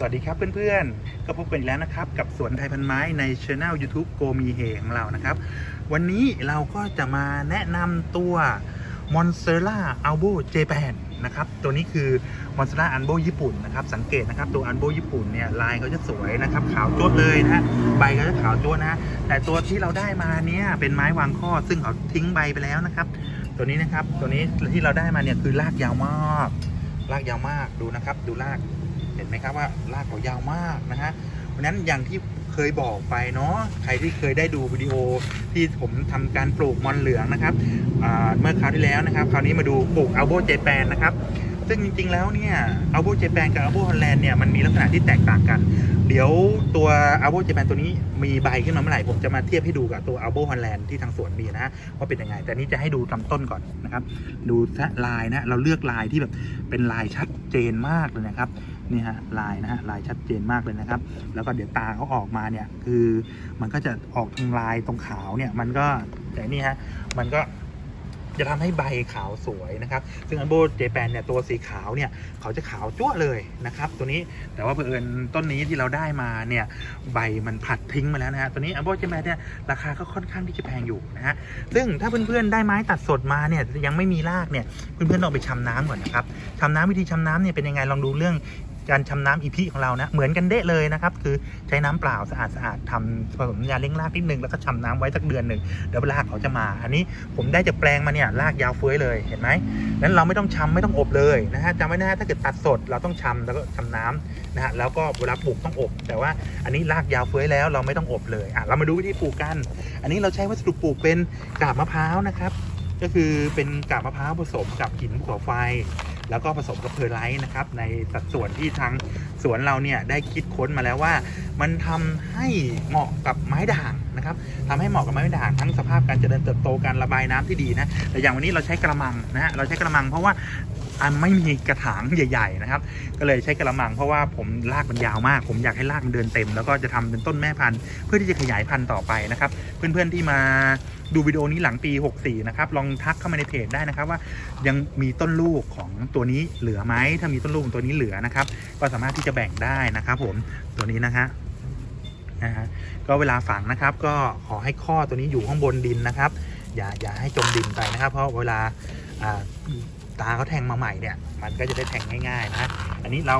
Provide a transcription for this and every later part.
สวัสดีครับเพื่อนๆ ก็พบกันอีกแล้วนะครับ กับสวนไทยพันไม้ในช anel YouTube โกมีเฮของเรานะครับ วันนี้เราก็จะมาแนะนำตัว m o n s e r a Albo Japan นะครับ ตัวนี้คือ m o n s e r a Albo ญี่ปุ่นนะครับ สังเกตนะครับตัว Albo ญี่ปุ่นเนี่ยลายเขาจะสวยนะครับ ขาวจ้วดเลยนะฮะใบเขาจะขาวจ้วดนะฮะแต่ตัวที่เราได้มาเนี่ยเป็นไม้วางข้อ ซึ่งเขาทิ้งใบไปแล้วนะครับ ตัวนี้นะครับตัวนี้ที่เราได้มาเนี่ยคือรากยาวมากรากยาวมากดูนะครับ ดูราก เห็นไหมครับว่าลากเขายาวมากนะฮะเพราะนั้นอย่างที่เคยบอกไปเนาะใครที่เคยได้ดูวิดีโอที่ผมทำการปลูกมอนเหลืองนะครับเมื่อคราวที่แล้วนะครับ คราวนี้มาดูปลูกอัลโบเจแปนนะครับ ซึ่งจริง ๆ แล้วเนี่ยอัลโบเจแปนกับอัลโบฮอลแลนด์เนี่ยมันมีลักษณะที่แตกต่างกัน เดี๋ยวตัวอัลโบเจแปนตัวนี้มีใบขึ้นมาเมื่อไหร่ผมจะมาเทียบให้ดูกับตัวอัลโบฮอลแลนด์ที่ทางสวนมีนะว่าเป็นยังไง แต่นี้จะให้ดูลำต้นก่อนนะครับ ดูลายนะเราเลือกลายที่แบบเป็นลายชัดเจนมากเลยนะครับนี่ฮะลายนะฮะลายชัดเจนมากเลยนะครับ แล้วก็เดี๋ยวตาเขาออกมาเนี่ยคือมันก็จะออกทางลายตรงขาวเนี่ยมันก็แต่นี่ฮะมันก็ จะทำให้ใบขาวสวยนะครับ ซึ่งอันโบเจแปนเนี่ยตัวสีขาวเนี่ยเขาจะขาวจั้วเลยนะครับ ตัวนี้แต่ว่าเผอิญต้นนี้ที่เราได้มาเนี่ยใบมันผัดทิ้งมาแล้วนะฮะตัวนี้อันโบเจแปนเนี่ยราคาก็ค่อนข้างที่จะแพงอยู่นะฮะซึ่งถ้าเพื่อนๆได้ไม้ตัดสดมาเนี่ยยังไม่มีรากเนี่ยเพื่อนๆต้องเอาไปชำน้ำก่อนนะครับชำน้ำวิธีชำน้ำเนี่ยเป็นยังไงลองดูเรื่อง การชำน้ำอีพีของเรานะเหมือนกันเดะเลยนะครับคือใช้น้ำเปล่าสะอาดสะอาดทำผสมยาเลี้ยงรากนิดนึงแล้วก็ชำน้ำไว้สักเดือนหนึ่งเดี๋ยวรากเขาจะมา อันนี้ผมได้จากแปลงมาเนี่ยรากยาวเฟ้ยเลยเห็นไหมนั้นเราไม่ต้องชำไม่ต้องอบเลยนะฮะจำไว้นะฮะถ้าเกิดตัดสดเราต้องชำแล้วก็ชำน้ำนะฮะแล้วก็เวลาปลูกต้องอบ แต่ว่าอันนี้รากยาวเฟ้ยแล้วเราไม่ต้องอบเลยอะเรามาดูวิธีปลูกกัน อันนี้เราใช้วัสดุปลูกเป็นกาบมะพร้าวนะครับก็คือเป็นกาบมะพร้าวผสมกับหินภูเขาไฟ แล้วก็ผสมกับเพอร์ไลท์นะครับในสัดส่วนที่ทางสวนเราเนี่ยได้คิดค้นมาแล้วว่า มันทำให้เหมาะกับไม้ด่างนะครับทำให้เหมาะกับไม้ด่างทั้งสภาพการเจริญเติบโตการระบายน้ำที่ดีนะแต่อย่างวันนี้เราใช้กระมังนะฮะเราใช้กระมังเพราะว่า อันไม่มีกระถางใหญ่ ๆ นะครับ ก็เลยใช้กระมังเพราะว่าผมรากมันยาวมาก ผมอยากให้รากมันเดินเต็ม แล้วก็จะทำเป็นต้นแม่พันธุ์เพื่อที่จะขยายพันธุ์ต่อไปนะครับ เพื่อนๆที่มาดูวิดีโอนี้หลังปี 64 นะครับ ลองทักเข้ามาในเพจได้นะครับ ว่ายังมีต้นลูกของตัวนี้เหลือไหมถ้ามีต้นลูกของตัวนี้เหลือนะครับ ก็สามารถที่จะแบ่งได้นะครับ ผมตัวนี้นะฮะนะฮะก็เวลาฝังนะครับ ก็ขอให้ข้อตัวนี้อยู่ข้างบนดินนะครับ อย่าอย่าให้จมดินไปนะครับ เพราะเวลาอ่า ตาเขาแทงมาใหม่เนี่ยมันก็จะได้แทงง่ายๆนะอันนี้เรา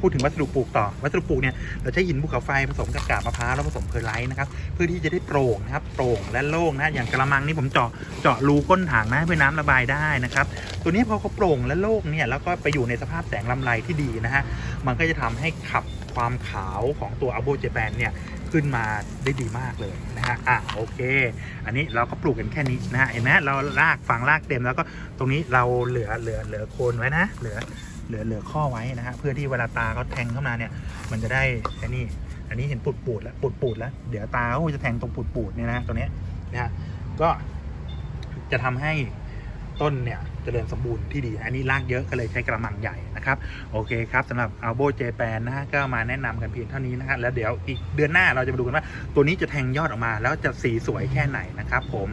พูดถึงวัสดุปลูกต่อ วัสดุปลูกเนี่ยเราใช้หินภูเขาไฟผสมกับกาบมะพร้าวแล้วผสมเพอร์ไลท์นะครับเพื่อที่จะได้โปร่งนะครับโปร่งและโล่งนะอย่างกระมังนี่ผมเจาะเจาะรูก้นถังนะเพื่อน้ำระบายได้นะครับตัวนี้พอเขาโปร่งและโล่งเนี่ยแล้วก็ไปอยู่ในสภาพแสงลำไรที่ดีนะฮะมันก็จะทำให้ขับ ความขาวของตัวอัลโบเจแปนเนี่ยขึ้นมาได้ดีมากเลยนะฮะ อะโอเค อันนี้เราก็ปลูกกันแค่นี้นะฮะ เห็นไหมเราลากฝังลากเต็มแล้วก็ตรงนี้เราเหลือเหลือเหลือโคนไว้นะ เหลือเหลือเหลือข้อไว้นะฮะ เพื่อที่เวลาตาเขาแทงเข้ามาเนี่ย มันจะได้ไอ้นี่อันนี้เห็นปูดปูดแล้วปูดปูดแล้ว เดี๋ยวตาเขาจะแทงตรงปูดปูดเนี่ยนะตรงเนี้ยนะฮะก็จะทำให้ต้นเนี่ย เจริญสมบูรณ์ที่ดี อันนี้ลากเยอะก็เลยใช้กระมังใหญ่นะครับ โอเคครับสำหรับอัลโบเจแปนะฮะก็มาแนะนำกันเพียงเท่านี้นะฮะแล้วเดี๋ยวอีกเดือนหน้าเราจะมาดูกันว่า ตัวนี้จะแทงยอดออกมา แล้วจะสีสวยแค่ไหนนะครับผม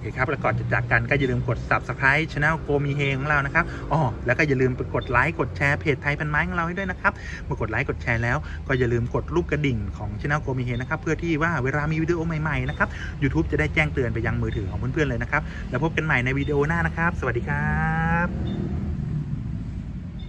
เคครับแล้วก่อนจะจากกันก็อย่าลืมกด subscribe channel โกมีเฮของเรานะครับอ๋อแล้วก็อย่าลืมไปกดไลค์กดแชร์เพจไทยพันไม้ของเราให้ด้วยนะครับเมื่อกดไลค์กดแชร์แล้วก็อย่าลืมกดรูปกระดิ่งของช anel โกมีเฮนะครับเพื่อที่ว่าเวลามีวิดีโอใหม่ๆนะครับ YouTube จะได้แจ้งเตือนไปยังมือถือของเพื่อนๆเลยนะครับแล้วพบกันใหม่ในวิดีโอหน้านะครับ สวัสดีครับ